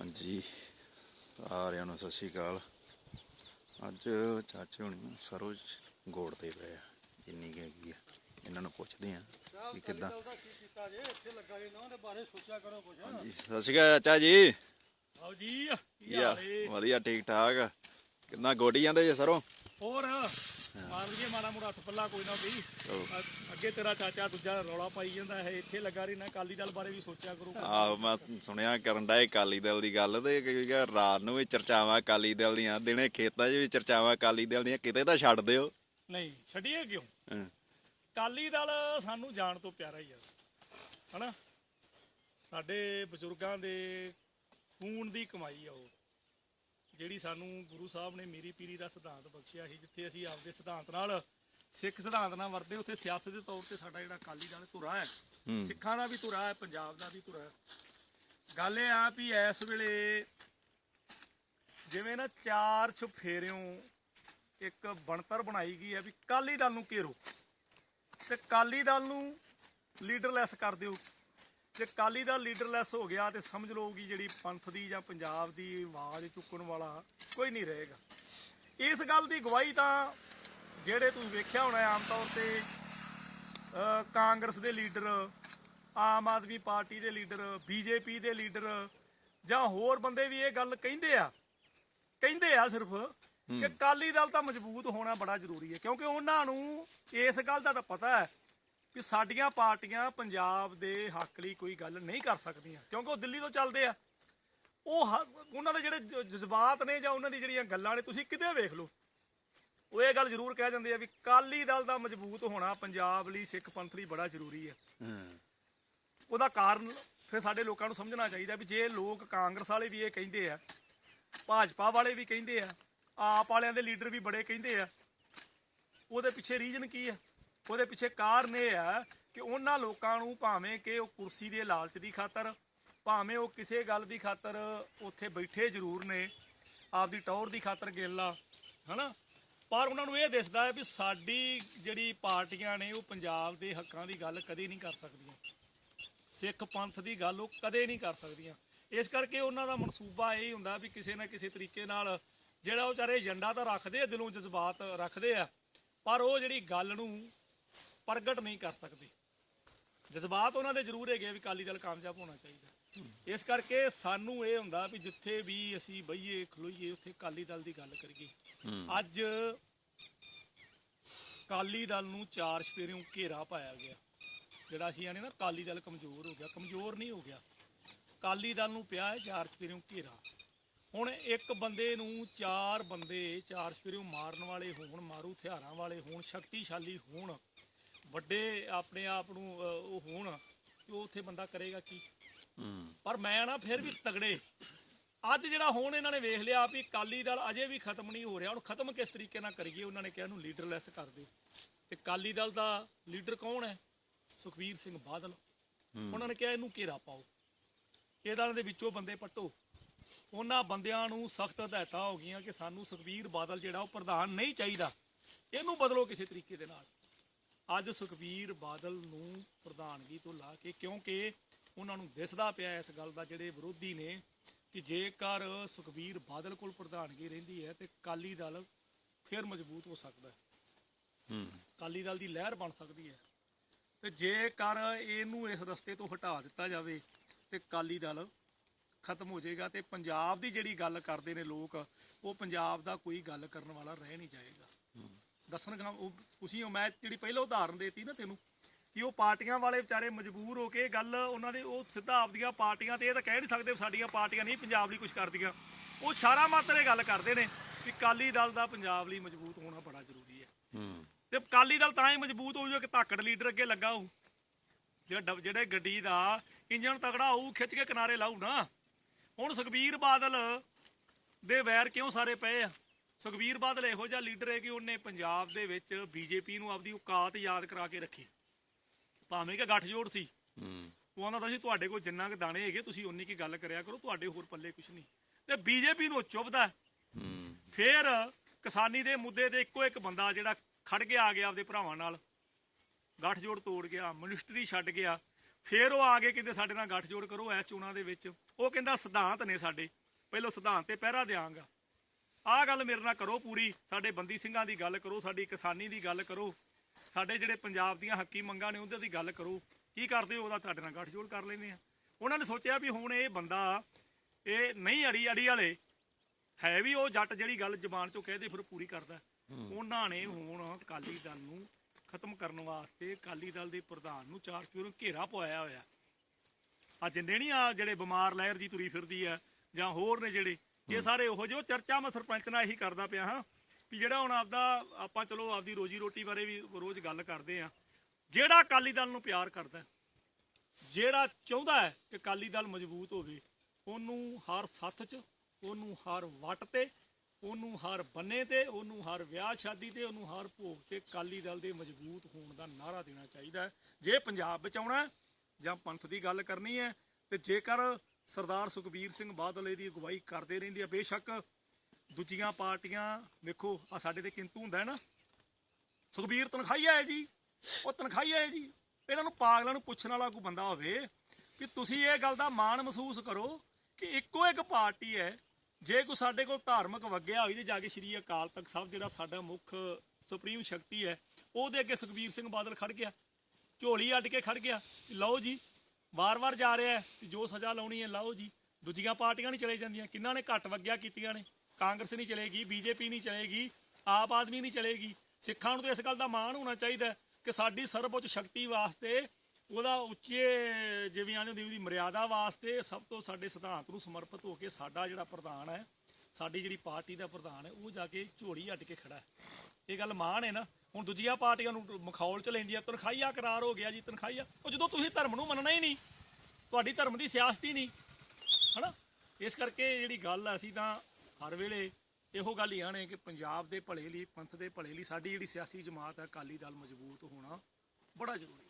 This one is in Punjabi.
ਹਾਂਜੀ ਸਾਰਿਆਂ ਨੂੰ ਸਤਿ ਸ਼੍ਰੀ ਅਕਾਲ। ਅੱਜ ਚਾਚੇ ਹੁਣੀ ਸਰੋਜ ਗੋੜਦੇ ਪਏ ਆ ਜਿੰਨੀ ਕੁ ਹੈਗੀ ਆ। ਇਹਨਾਂ ਨੂੰ ਪੁੱਛਦੇ ਆ ਕਿ ਕਿੱਦਾਂ। ਕੀ ਕੀਤਾ ਜੇ ਇੱਥੇ ਲੱਗਾ ਜੇ ਨਾ ਉਹਦੇ ਬਾਰੇ ਸੋਚਿਆ ਕਰੋ ਕੁਝ ਹਾਂਜੀ ਸਤਿ ਸ਼੍ਰੀ ਅਕਾਲ ਚਾਚਾ ਜੀ। ਆਓ ਜੀ ਕੀ ਹਾਲ ਵਧੀਆ ਠੀਕ ਠਾਕ ਕਿੰਨਾ ਗੋਡੀ ਜਾਂਦੇ ਜੇ ਸਰੋਂ? ਹੋਰ? ਮਾਰ ਲਈਏ ਮਾੜਾ ਮੋੜਾ ਹੱਥ ਪੱਲਾ ਕੋਈ ਨਾ ਵੀ ਚਲੋ। ਅੱਗੇ ਤੇਰਾ ਚਾਚਾ ਦੂਜਾ ਰੌਲਾ ਪਾਈ ਜਾਂਦਾ ਹੈ ਇੱਥੇ ਲੱਗਾ ਰਹੀ ਨਾ ਕਾਲੀ ਦਲ ਬਾਰੇ ਵੀ ਸੋਚਿਆ ਕਰੋ। ਆਹ ਮੈਂ ਸੁਣਿਆ ਕਰਨ ਦਾ ਅਕਾਲੀ ਦਲ ਦੀ ਗੱਲ ਤੇ ਕਿਉਂਕਿ ਰਾਤ ਨੂੰ ਵੀ ਚਰਚਾਵਾਂ ਅਕਾਲੀ ਦਲ ਦੀਆਂ ਦਿਨੇ ਖੇਤਾਂ 'ਚ ਵੀ ਚਰਚਾਵਾਂ ਅਕਾਲੀ ਦਲ ਦੀਆਂ ਕਿਤੇ ਤਾਂ ਛੱਡ ਦਿਓ। ਨਹੀਂ ਛੱਡੀਏ ਕਿਉਂ? ਹਾਂ। ਕਾਲੀ ਦਲ ਸਾਨੂੰ ਜਾਣ ਤੋਂ ਪਿਆਰਾ ਹੀ ਆ। ਹਨਾ? ਸਾਡੇ ਬਜ਼ੁਰਗਾਂ ਦੇ ਖੂਨ ਦੀ ਕਮਾਈ ਆ ਉਹ। ਜਿਹੜੀ ਸਾਨੂੰ ਗੁਰੂ ਸਾਹਿਬ ਨੇ ਮੇਰੀ ਪੀਰੀ ਦਾ ਸਿਧਾਂਤ ਬਖਸ਼ਿਆ ਸੀ ਜਿੱਥੇ ਅਸੀਂ ਆਪਦੇ ਸਿਧਾਂਤ ਨਾਲ ਸਿੱਖ ਸਿਧਾਂਤ ਨਾਲ ਵਰਤੇ ਉੱਥੇ ਸਿਆਸਤ ਦੇ ਤੌਰ ਤੇ ਸਾਡਾ ਜਿਹੜਾ ਅਕਾਲੀ ਦਲ ਧੁਰਾ ਹੈ ਸਿੱਖਾਂ ਦਾ ਵੀ ਧੁਰਾ ਹੈ ਪੰਜਾਬ ਦਾ ਵੀ ਧੁਰਾ ਹੈ। ਗੱਲ ਇਹ ਆ ਵੀ ਇਸ ਵੇਲੇ ਜਿਵੇਂ ਨਾ ਚਾਰ ਚੁਫੇਰਿਓਂ ਇੱਕ ਬਣਤਰ ਬਣਾਈ ਗਈ ਹੈ ਵੀ ਕਾਲੀ ਦਲ ਨੂੰ ਘੇਰੋ ਤੇ ਕਾਲੀ ਦਲ ਨੂੰ ਲੀਡਰਲੈਸ ਕਰ ਦਿਓ। ਜੇ ਕਾਲੀ ਦਲ ਲੀਡਰਲੈਸ ਹੋ ਗਿਆ ਤੇ ਸਮਝ ਲਓ ਕਿ ਜਿਹੜੀ ਪੰਥ ਦੀ ਜਾਂ ਪੰਜਾਬ ਦੀ ਆਵਾਜ਼ ਚੁੱਕਣ ਵਾਲਾ ਕੋਈ ਨਹੀਂ ਰਹੇਗਾ। ਇਸ ਗੱਲ ਦੀ ਗਵਾਹੀ ਤਾਂ ਜਿਹੜੇ ਤੁਸੀਂ ਵੇਖਿਆ ਹੋਣਾ ਆਮ ਤੌਰ ਤੇ ਕਾਂਗਰਸ ਦੇ ਲੀਡਰ ਆਮ ਆਦਮੀ ਪਾਰਟੀ ਦੇ ਲੀਡਰ ਬੀਜੇਪੀ ਦੇ ਲੀਡਰ ਜਾਂ ਹੋਰ ਬੰਦੇ ਵੀ ਇਹ ਗੱਲ ਕਹਿੰਦੇ ਆ ਕਹਿੰਦੇ ਆ ਸਿਰਫ ਕਿ ਕਾਲੀ ਦਲ ਤਾਂ ਮਜ਼ਬੂਤ ਹੋਣਾ ਬੜਾ ਜ਼ਰੂਰੀ ਹੈ ਕਿਉਂਕਿ ਉਹਨਾਂ ਨੂੰ ਇਸ ਗੱਲ ਦਾ ਤਾਂ ਪਤਾ ਹੈ ਕਿ ਸਾਡੀਆਂ ਪਾਰਟੀਆਂ ਪੰਜਾਬ ਦੇ ਹੱਕ ਲਈ ਕੋਈ ਗੱਲ ਨਹੀਂ ਕਰ ਸਕਦੀਆਂ ਕਿਉਂਕਿ ਉਹ ਦਿੱਲੀ ਤੋਂ ਚੱਲਦੇ ਆ। ਉਹ ਉਹਨਾਂ ਦੇ ਜਿਹੜੇ ਜਜ਼ਬਾਤ ਨੇ ਜਾਂ ਉਹਨਾਂ ਦੀ ਜਿਹੜੀਆਂ ਗੱਲਾਂ ਨੇ ਤੁਸੀਂ ਕਿਤੇ ਵੇਖ ਲਓ। ਉਹ ਇਹ ਗੱਲ ਜ਼ਰੂਰ ਕਹਿ ਜਾਂਦੇ ਆ ਵੀ ਕਾਲੀ ਦਲ ਦਾ ਮਜ਼ਬੂਤ ਹੋਣਾ ਪੰਜਾਬ ਲਈ ਸਿੱਖ ਪੰਥ ਲਈ ਬੜਾ ਜ਼ਰੂਰੀ ਹੈ ਹਾਂ। ਉਹਦਾ ਕਾਰਨ ਫਿਰ ਸਾਡੇ ਲੋਕਾਂ ਨੂੰ ਸਮਝਣਾ ਚਾਹੀਦਾ ਵੀ ਜੇ ਲੋਕ ਕਾਂਗਰਸ ਵਾਲੇ ਵੀ ਇਹ ਕਹਿੰਦੇ ਆ ਭਾਜਪਾ ਵਾਲੇ ਵੀ ਕਹਿੰਦੇ ਆ ਆਪ ਵਾਲਿਆਂ ਦੇ ਲੀਡਰ ਵੀ ਬੜੇ ਕਹਿੰਦੇ ਆ ਉਹਦੇ ਪਿੱਛੇ ਰੀਜਨ ਕੀ ਹੈ ਉਹਦੇ ਪਿੱਛੇ ਕਾਰਨ ਇਹ ਆ ਕਿ ਉਹਨਾਂ ਲੋਕਾਂ ਨੂੰ ਭਾਵੇਂ ਕਿ ਉਹ ਕੁਰਸੀ ਦੇ ਲਾਲਚ ਦੀ ਖਾਤਰ, ਭਾਵੇਂ ਉਹ ਕਿਸੇ ਗੱਲ ਦੀ ਖਾਤਰ ਉੱਥੇ ਬੈਠੇ ਜ਼ਰੂਰ ਨੇ, ਆਪਦੀ ਟੌਰ ਦੀ ਖਾਤਰ ਗੇਲਾ ਹਨਾ? ਪਰ ਉਹਨਾਂ ਨੂੰ ਇਹ ਦਿਸਦਾ ਹੈ ਵੀ ਸਾਡੀ ਜਿਹੜੀ ਪਾਰਟੀਆਂ ਨੇ ਉਹ ਪੰਜਾਬ ਦੇ ਹੱਕਾਂ ਦੀ ਗੱਲ ਕਦੇ ਨਹੀਂ ਕਰ ਸਕਦੀਆਂ। ਸਿੱਖ ਪੰਥ ਦੀ ਗੱਲ ਉਹ ਕਦੇ ਨਹੀਂ ਕਰ ਸਕਦੀਆਂ। ਇਸ ਕਰਕੇ ਉਹਨਾਂ ਦਾ ਮਨਸੂਬਾ ਇਹ ਹੁੰਦਾ ਵੀ ਕਿਸੇ ਨਾ ਕਿਸੇ ਤਰੀਕੇ ਨਾਲ ਜਿਹੜਾ ਉਹ ਚਾਰੇ ਏਜੰਡਾ ਤਾਂ ਰੱਖਦੇ ਆ, ਦਿਲੋਂ ਜਜ਼ਬਾਤ ਰੱਖਦੇ ਆ, ਪਰ ਉਹ ਜਿਹੜੀ ਗੱਲ ਨੂੰ ਪ੍ਰਗਟ ਨਹੀਂ ਕਰ ਸਕਦੇ। ਜਜ਼ਬਾਤ ਉਹਨਾਂ ਦੇ ਜ਼ਰੂਰ ਹੈਗੇ ਆ ਵੀ ਕਾਲੀ ਦਲ ਕਾਮਯਾਬ ਹੋਣਾ ਚਾਹੀਦਾ। ਇਸ ਕਰਕੇ ਸਾਨੂੰ ਇਹ ਹੁੰਦਾ ਵੀ ਜਿੱਥੇ ਵੀ ਅਸੀਂ ਬਈਏ ਖਲੋਈਏ ਉੱਥੇ ਕਾਲੀ ਦਲ ਦੀ ਗੱਲ ਕਰੀਏ। ਅੱਜ ਕਾਲੀ ਦਲ ਨੂੰ ਚਾਰ ਸਪੇਰਿਓਂ ਘੇਰਾ ਪਾਇਆ ਗਿਆ। ਜਿਹੜਾ ਅਸੀਂ ਆਨੇ ਨਾ ਕਾਲੀ ਦਲ ਕਮਜ਼ੋਰ ਹੋ ਗਿਆ। ਕਮਜ਼ੋਰ ਨਹੀਂ ਹੋ ਗਿਆ। ਕਾਲੀ ਦਲ ਨੂੰ ਪਿਆ ਹੈ ਚਾਰ ਸਪੇਰਿਓਂ ਘੇਰਾ। ਹੁਣ ਇੱਕ ਬੰਦੇ ਨੂੰ ਚਾਰ ਬੰਦੇ ਚਾਰ ਸਪੇਰਿਓਂ ਮਾਰਨ ਵਾਲੇ ਹੋਣ ਮਾਰੂ ਹਥਿਆਰਾਂ ਵਾਲੇ ਹੋਣ ਸ਼ਕਤੀਸ਼ਾਲੀ ਹੋਣ ਵੱਡੇ ਆਪਣੇ ਆਪ ਨੂੰ ਅਹ, ਉਹ ਹੋਣ ਤੇ ਉਹ ਉੱਥੇ ਬੰਦਾ ਕਰੇਗਾ ਕੀ। ਹੂੰ। ਪਰ ਮੈਂ ਨਾ ਫਿਰ ਵੀ ਤਗੜੇ। ਅੱਜ ਜਿਹੜਾ ਹੁਣ ਇਹਨਾਂ ਨੇ ਵੇਖ ਲਿਆ ਵੀ ਕਾਲੀ ਦਲ ਅਜੇ ਵੀ ਖਤਮ ਨਹੀਂ ਹੋ ਰਿਹਾ। ਹੁਣ ਖਤਮ ਕਿਸ ਤਰੀਕੇ ਨਾਲ ਕਰੀਏ ਉਹਨਾਂ ਨੇ ਕਿਹਾ ਇਹਨੂੰ ਲੀਡਰਲੈਸ ਕਰ ਦਿਓ। ਤੇ ਕਾਲੀ ਦਲ ਦਾ ਲੀਡਰ ਕੌਣ ਹੈ? ਸੁਖਵੀਰ ਸਿੰਘ ਬਾਦਲ। ਉਹਨਾਂ ਨੇ ਕਿਹਾ ਇਹਨੂੰ ਘੇਰਾ ਪਾਓ। ਇਹਨਾਂ ਦੇ ਵਿੱਚੋਂ ਬੰਦੇ ਪੱਟੋ। ਉਹਨਾਂ ਬੰਦਿਆਂ ਨੂੰ ਸਖਤ ਹਦਾਇਤਾਂ ਹੋ ਗਈਆਂ ਕਿ ਸਾਨੂੰ ਸੁਖਵੀਰ ਬਾਦਲ ਜਿਹੜਾ ਉਹ ਪ੍ਰਧਾਨ ਨਹੀਂ ਚਾਹੀਦਾ। ਇਹਨੂੰ ਬਦਲੋ ਕਿਸੇ ਤਰੀਕੇ ਦੇ ਨਾਲ। ਅੱਜ ਸੁਖਵੀਰ ਬਾਦਲ ਨੂੰ ਪ੍ਰਧਾਨਗੀ ਤੋਂ ਲਾ ਕੇ ਕਿਉਂਕਿ ਉਹਨਾਂ ਨੂੰ ਦਿਸਦਾ ਪਿਆ ਇਸ ਗੱਲ ਦਾ ਜਿਹੜੇ ਵਿਰੋਧੀ ਨੇ ਕਿ ਜੇਕਰ ਸੁਖਵੀਰ ਬਾਦਲ ਕੋਲ ਪ੍ਰਧਾਨਗੀ ਰਹਿੰਦੀ ਹੈ ਤੇ ਕਾਲੀ ਦਲ ਫਿਰ ਮਜ਼ਬੂਤ ਹੋ ਸਕਦਾ ਹੈ। ਹੂੰ। ਕਾਲੀ ਦਲ ਦੀ ਲਹਿਰ ਬਣ ਸਕਦੀ ਹੈ। ਤੇ ਜੇਕਰ ਇਹਨੂੰ ਇਸ ਰਸਤੇ ਤੋਂ ਹਟਾ ਦਿੱਤਾ ਜਾਵੇ ਤੇ ਕਾਲੀ ਦਲ ਖਤਮ ਹੋ ਜਾਏਗਾ ਤੇ ਪੰਜਾਬ ਦੀ ਜਿਹੜੀ ਗੱਲ ਕਰਦੇ ਨੇ ਲੋਕ ਉਹ ਪੰਜਾਬ ਦਾ ਕੋਈ ਗੱਲ ਕਰਨ ਵਾਲਾ ਰਹਿ ਨਹੀਂ ਜਾਏਗਾ। ਦੱਸਣ ਉਹ ਤੁਸੀਂ ਉਹ ਮੈਂ ਜਿਹੜੀ ਪਹਿਲਾਂ ਉਦਾਹਰਨ ਦੇਤੀ ਨਾ ਤੈਨੂੰ ਕਿ ਉਹ ਪਾਰਟੀਆਂ ਵਾਲੇ ਵਿਚਾਰੇ ਮਜਬੂਰ ਹੋ ਕੇ ਗੱਲ ਉਹਨਾਂ ਦੇ ਉਹ ਸਿੱਧਾ ਆਪਦੀਆਂ ਪਾਰਟੀਆਂ ਤੇ ਇਹ ਤਾਂ ਕਹਿ ਨਹੀਂ ਸਕਦੇ ਸਾਡੀਆਂ ਪਾਰਟੀਆਂ ਨਹੀਂ ਪੰਜਾਬ ਲਈ ਕੁਝ ਕਰਦੀਆਂ। ਉਹ ਛਾਰਾ ਮਾਤਰ ਇਹ ਗੱਲ ਕਰਦੇ ਨੇ ਕਿ ਕਾਲੀ ਦਲ ਦਾ ਪੰਜਾਬ ਲਈ ਮਜ਼ਬੂਤ ਹੋਣਾ ਬੜਾ ਜ਼ਰੂਰੀ ਹੈ। ਹੂੰ। ਤੇ ਅਕਾਲੀ ਦਲ ਤਾਂ ਹੀ ਮਜ਼ਬੂਤ ਹੋਊ ਜੇ ਕਿ ਧਾਕੜ ਲੀਡਰ ਅੱਗੇ ਲੱਗਾ ਹੋਊ। ਜਿਹੜਾ ਜਿਹੜੇ ਗੱਡੀ ਦਾ ਇੰਜਨ ਤਗੜਾ ਹੋਊ ਖਿੱਚ ਕੇ ਕਿਨਾਰੇ ਲਾਊ ਨਾ। ਹੁਣ ਸੁਖਬੀਰ ਬਾਦਲ ਦੇ ਵੈਰ ਕਿਉਂ ਸਾਰੇ ਪਏ ਆ? ਸੁਖਬੀਰ ਬਾਦਲ ਇਹੋ ਜਿਹਾ ਲੀਡਰ ਹੈ ਕਿ ਉਹਨੇ ਪੰਜਾਬ ਦੇ ਵਿੱਚ ਬੀਜੇਪੀ ਨੂੰ ਆਪਦੀ ਔਕਾਤ ਯਾਦ ਕਰਾ ਕੇ ਰੱਖੀ। ਭਾਵੇਂ ਕਿ ਗੱਠਜੋੜ ਸੀ। ਹੂੰ। ਉਹ ਆਂਦਾ ਸੀ ਤੁਹਾਡੇ ਕੋਲ ਜਿੰਨਾ ਕੁ ਦਾਣੇ ਹੈਗੇ ਤੁਸੀਂ ਉਨੀ ਕੀ ਗੱਲ ਕਰਿਆ ਕਰੋ ਤੁਹਾਡੇ ਹੋਰ ਪੱਲੇ ਕੁਝ ਨਹੀਂ। ਤੇ ਬੀਜੇਪੀ ਨੂੰ ਉਹ ਚੁੱਭਦਾ ਹੈ। ਹੂੰ। ਫੇਰ ਕਿਸਾਨੀ ਦੇ ਮੁੱਦੇ ਤੇ ਇੱਕੋ ਇੱਕ ਬੰਦਾ ਜਿਹੜਾ ਖੜ ਕੇ ਆ ਗਿਆ ਆਪਦੇ ਭਰਾਵਾਂ ਨਾਲ। ਗੱਠਜੋੜ ਤੋੜ ਗਿਆ ਮਿਨਿਸਟਰੀ ਛੱਡ ਗਿਆ। ਫੇਰ ਉਹ ਆ ਕੇ ਕਹਿੰਦੇ ਸਾਡੇ ਨਾਲ ਗੱਠਜੋੜ ਕਰੋ ਐ ਚੋਣਾਂ ਦੇ ਵਿੱਚ। ਉਹ ਕਹਿੰਦਾ ਸਿਧਾਂਤ ਨੇ ਸਾਡੇ। ਪਹਿਲਾਂ ਸਿਧਾਂਤ ਤੇ ਪਹਿਰਾ ਦਿਆਂਗਾ। ਆਹ ਗੱਲ ਮੇਰੇ ਨਾਲ ਕਰੋ ਪੂਰੀ। ਸਾਡੇ ਬੰਦੀ ਸਿੰਘਾਂ ਦੀ ਗੱਲ ਕਰੋ ਸਾਡੀ ਕਿਸਾਨੀ ਦੀ ਗੱਲ ਕਰੋ। ਸਾਡੇ ਜਿਹੜੇ ਪੰਜਾਬ ਦੀਆਂ ਹੱਕੀ ਮੰਗਾਂ ਨੇ ਉਹਦੇ ਦੀ ਗੱਲ ਕਰੋ। ਕੀ ਕਰਦੇ ਹੋ? ਉਹਦਾ ਤੁਹਾਡੇ ਨਾਲ ਗੱਠਜੋੜ ਕਰ ਲੈਂਦੇ ਆ ਉਹਨਾਂ ਨੇ ਸੋਚਿਆ ਵੀ ਹੁਣ ਇਹ ਬੰਦਾ ਇਹ ਨਹੀਂ ਅੜੀ ਅੜੀ ਵਾਲੇ ਹੈ ਵੀ ਉਹ ਜੱਟ ਜਿਹੜੀ ਗੱਲ ਜ਼ਬਾਨ ਚੋਂ ਕਹਦੇ ਫਿਰ ਪੂਰੀ ਕਰਦਾ। ਉਹਨਾਂ ਨੇ ਹੁਣ ਅਕਾਲੀ ਦਲ ਨੂੰ ਖਤਮ ਕਰਨ ਵਾਸਤੇ ਅਕਾਲੀ ਦਲ ਦੇ ਪ੍ਰਧਾਨ ਨੂੰ ਚਾਰ ਚੂਰ ਘੇਰਾ ਪਵਾਇਆ ਹੋਇਆ। ਆ ਜਿੰਨੇ ਨਹੀਂ ਆ ਜਿਹੜੇ ਬਿਮਾਰ ਲਹਿਰ ਜੀ ਤੁਰੀ ਫਿਰਦੀ ਆ ਜਾਂ ਹੋਰ ਨੇ ਜਿਹੜੇ ਇਹ ਸਾਰੇ ਉਹੋ ਜਿਹੇ ਚਰਚਾ ਮੈਂ ਸਰਪੰਚ ਨਾਲ ਇਹੀ ਕਰਦਾ ਪਿਆ ਹਾਂ ਵੀ ਜਿਹੜਾ ਹੁਣ ਆਪਦਾ ਆਪਾਂ ਚਲੋ ਆਪਦੀ ਰੋਜੀ ਰੋਟੀ ਬਾਰੇ ਵੀ ਰੋਜ਼ ਗੱਲ ਕਰਦੇ ਆ ਜਿਹੜਾ ਅਕਾਲੀ ਦਲ ਨੂੰ ਪਿਆਰ ਕਰਦਾ ਜਿਹੜਾ ਚਾਹੁੰਦਾ ਹੈ ਕਿ ਅਕਾਲੀ ਦਲ ਮਜ਼ਬੂਤ ਹੋਵੇ ਉਹਨੂੰ ਹਰ ਸੱਥ 'ਚ ਉਹਨੂੰ ਹਰ ਵੱਟ ਤੇ ਉਹਨੂੰ ਹਰ ਬੰਨੇ ਤੇ ਉਹਨੂੰ ਹਰ ਵਿਆਹ ਸ਼ਾਦੀ ਤੇ ਉਹਨੂੰ ਹਰ ਭੋਗ ਤੇ ਅਕਾਲੀ ਦਲ ਦੇ ਮਜ਼ਬੂਤ ਹੋਣ ਦਾ ਨਾਰਾ ਦੇਣਾ ਚਾਹੀਦਾ ਜੇ ਪੰਜਾਬ ਬਚਾਉਣਾ ਜਾਂ ਪੰਥ ਦੀ ਗੱਲ ਕਰਨੀ ਹੈ ਤੇ ਜੇਕਰ ਸਰਦਾਰ ਸੁਖਬੀਰ ਸਿੰਘ ਬਾਦਲ ਇਹਦੀ ਅਗਵਾਈ ਕਰਦੇ ਰਹਿੰਦੀ ਆ। ਬੇਸ਼ੱਕ ਦੂਜੀਆਂ ਪਾਰਟੀਆਂ, ਵੇਖੋ ਆ ਸਾਡੇ ਤੇ ਕਿੰਤੂ ਹੁੰਦਾ ਹੈ ਨਾ। ਸੁਖਬੀਰ ਤਨਖਾਹੀਆ ਹੈ ਜੀ। ਉਹ ਤਨਖਾਹੀਆ ਹੈ ਜੀ। ਇਹਨਾਂ ਨੂੰ ਪਾਗਲਾਂ ਨੂੰ ਪੁੱਛਣ ਵਾਲਾ ਕੋਈ ਬੰਦਾ ਹੋਵੇ ਕਿ ਤੁਸੀਂ ਇਹ ਗੱਲ ਦਾ ਮਾਣ ਮਹਿਸੂਸ ਕਰੋ ਕਿ ਇੱਕੋ ਇੱਕ ਪਾਰਟੀ ਹੈ। ਜੇ ਕੋਈ ਸਾਡੇ ਕੋਲ ਧਾਰਮਿਕ ਵਗਿਆ ਹੋਈ ਤੇ ਜਾ ਕੇ ਸ਼੍ਰੀ ਅਕਾਲ ਤਖਤ ਸਾਹਿਬ, ਜਿਹੜਾ ਸਾਡਾ ਮੁੱਖ ਸੁਪਰੀਮ ਸ਼ਕਤੀ ਹੈ, ਉਹਦੇ ਅੱਗੇ ਸੁਖਬੀਰ ਸਿੰਘ ਬਾਦਲ ਖੜ ਗਿਆ। ਝੋਲੀ ਅੱਡ ਕੇ ਖੜ ਗਿਆ। ਲਓ ਜੀ ਵਾਰ-ਵਾਰ ਜਾ ਰਿਹਾ ਹੈ ਕਿ ਜੋ ਸਜ਼ਾ ਲਾਉਣੀ ਹੈ, ਲਾਓ ਜੀ। ਦੂਜੀਆਂ ਪਾਰਟੀਆਂ ਨਹੀਂ ਚਲੇ ਜਾਂਦੀਆਂ। ਕਿੰਨਾਂ ਨੇ ਘੱਟ ਵਗਿਆ ਕੀਤੀਆਂ ਨੇ? ਕਾਂਗਰਸ ਨਹੀਂ ਚਲੇਗੀ, ਬੀਜੇਪੀ ਨਹੀਂ ਚਲੇਗੀ, ਆਪ ਆਦਮੀ ਨਹੀਂ ਚਲੇਗੀ। ਸਿੱਖਾਂ ਨੂੰ ਤਾਂ ਇਸ ਗੱਲ ਦਾ ਮਾਣ ਹੋਣਾ ਚਾਹੀਦਾ ਕਿ ਸਾਡੀ ਸਰਵਉੱਚ ਸ਼ਕਤੀ ਵਾਸਤੇ, ਉਹਦਾ ਉੱਚੇ ਜਿਵੇਂ ਆਂਦੇ ਹੁੰਦੀ ਉਹਦੀ ਮਰਿਆਦਾ ਵਾਸਤੇ ਸਭ ਤੋਂ ਸਾਡੇ ਸਿਧਾਂਤ ਨੂੰ ਸਮਰਪਿਤ ਹੋ ਕੇ ਸਾਡਾ ਜਿਹੜਾ ਪ੍ਰਧਾਨ ਹੈ, ਸਾਡੀ ਜਿਹੜੀ ਪਾਰਟੀ ਦਾ ਪ੍ਰਧਾਨ ਹੈ, ਉਹ ਜਾ ਕੇ ਝੋਲੀ ਅੱਡ ਕੇ ਖੜਾ ਹੈ। ਇਹ ਗੱਲ ਮਾਣ ਹੈ ਨਾ। ਹੁਣ ਦੂਜੀਆਂ ਪਾਰਟੀਆਂ ਨੂੰ ਮਖੌਲ ਚ ਲੈਂਦੀਆਂ ਤਨਖਾਹੀਆ ਕਰਾਰ ਹੋ ਗਿਆ ਜੀ, ਤਨਖਾਹੀਆ। ਉਹ ਜਦੋਂ ਤੁਸੀਂ ਧਰਮ ਨੂੰ ਮੰਨਣਾ ਹੀ ਨਹੀਂ, ਤੁਹਾਡੀ ਧਰਮ ਦੀ ਸਿਆਸਤ ਹੀ ਨਹੀਂ, ਹਨਾ? ਇਸ ਕਰਕੇ ਜਿਹੜੀ ਗੱਲ ਆ, ਅਸੀਂ ਤਾਂ ਹਰ ਵੇਲੇ ਇਹੋ ਗੱਲ ਹੀ ਆਣੇ ਕਿ ਪੰਜਾਬ ਦੇ ਭਲੇ ਲਈ, ਪੰਥ ਦੇ ਭਲੇ ਲਈ ਸਾਡੀ ਜਿਹੜੀ ਸਿਆਸੀ ਜਮਾਤ ਹੈ ਅਕਾਲੀ ਦਲ ਮਜ਼ਬੂਤ ਹੋਣਾ ਬੜਾ ਜ਼ਰੂਰੀ